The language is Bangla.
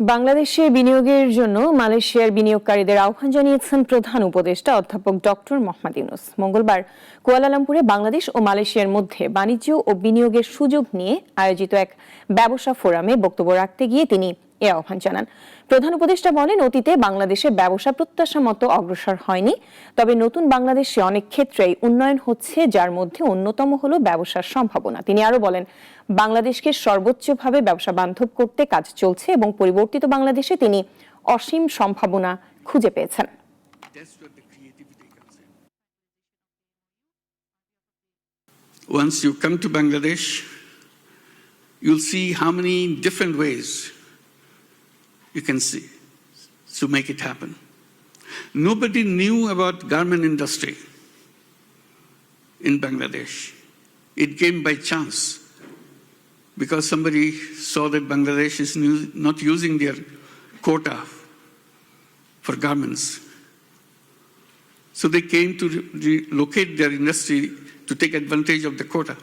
বাংলাদেশে বিনিয়োগের জন্য মালয়েশিয়ার বিনিয়োগকারীদের আহ্বান জানিয়েছেন প্রধান উপদেষ্টা অধ্যাপক ডক্টর মোহাম্মদ ইউনুস। মঙ্গলবার কুয়ালালামপুরে বাংলাদেশ ও মালয়েশিয়ার মধ্যে বাণিজ্য ও বিনিয়োগের সুযোগ নিয়ে আয়োজিত এক ব্যবসা ফোরামে বক্তব্য রাখতে গিয়ে তিনি এ আহ্বান জানান। প্রধান উপদেষ্টা বলেন অতীতে বাংলাদেশে ব্যবসা প্রত্যাশা মতো অগ্রসর হয়নি। তবে নতুন বাংলাদেশে অনেক ক্ষেত্রেই উন্নয়ন হচ্ছে যার মধ্যে অন্যতম হলো ব্যবসার সম্ভাবনা। তিনি আরও বলেন বাংলাদেশকে সর্বোচ্চভাবে ব্যবসা বান্ধব করতে কাজ চলছে এবং পরিবর্তিত বাংলাদেশে তিনি অসীম সম্ভাবনা খুঁজে পেয়েছেন. Once you come to Bangladesh, you'll see how many different ways you can see to make it happen. Nobody knew about garment industry in Bangladesh. It came by chance because somebody saw that Bangladesh is not using their quota for garments. So they came to relocate their industry to take advantage of the quota.